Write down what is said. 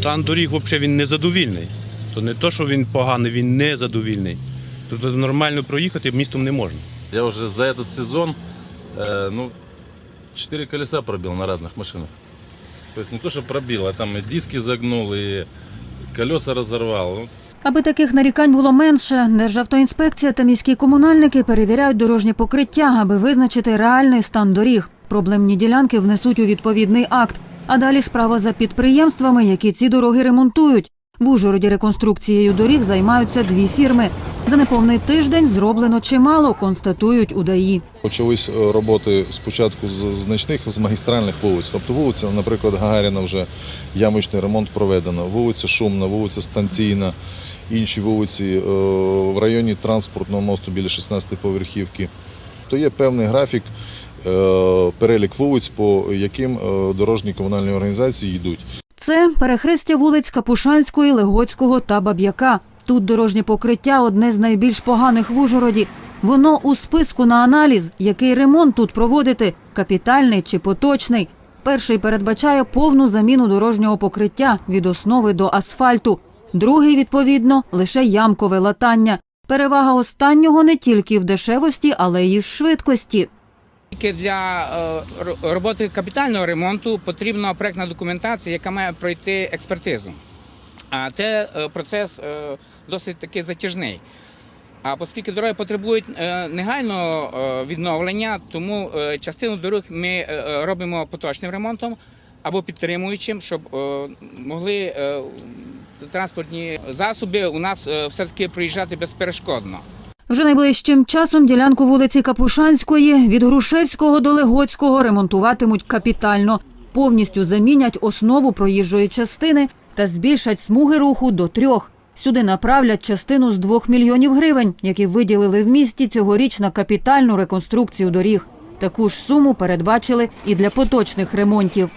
Стан доріг взагалі він незадовільний. То не то, що він поганий, він незадовільний. Тобто нормально проїхати містом не можна. Я уже за этот сезон, э, ну, четыре колеса пробил на разных машинах. То есть не то, что пробил, а там и диски загнул, и колеса разорвал. Ну, Аби таких нарікань було менше, Державтоінспекція та міські комунальники перевіряють дорожнє покриття, аби визначити реальний стан доріг. Проблемні ділянки внесуть у відповідний акт. А далі справа за підприємствами, які ці дороги ремонтують. В Ужгороді реконструкцією доріг займаються дві фірми. За неповний тиждень зроблено чимало, констатують у ДАІ. Почались е, роботи спочатку з значних з магістральних вулиць. Тобто вулиця, наприклад, Гагаріна вже ямочний ремонт проведено, вулиця Шумна, вулиця Станційна, інші вулиці е, в районі транспортного мосту біля 16-ї поверхівки. То є певний графік, е, перелік вулиць, по яким е, дорожні комунальні організації йдуть. Це перехрестя вулиць Капушанської, Легоцького та Баб'яка. Тут дорожнє покриття одне з найбільш поганих в Ужгороді. Воно у списку на аналіз, який ремонт тут проводити капітальний чи поточний. Перший передбачає повну заміну дорожнього покриття від основи до асфальту. Другий, відповідно, лише ямкове латання. Перевага останнього не тільки в дешевості, але й в швидкості. Тільки для е, роботи капітального ремонту потрібна проектна документація, яка має пройти експертизу. А це е, процес е, досить таки затяжний. А оскільки дороги потребують негайного відновлення, тому частину дорог ми робимо поточним ремонтом або підтримуючим, щоб е, могли е, транспортні засоби у нас е, все-таки проїжджати безперешкодно. Вже найближчим часом ділянку вулиці Капушанської від Грушевського до Легоцького ремонтуватимуть капітально. Повністю замінять основу проїжджої частини та збільшать смуги руху до трьох. Сюди направлять частину з двох мільйонів гривень, які виділили в місті цьогоріч на капітальну реконструкцію доріг. Таку ж суму передбачили і для поточних ремонтів.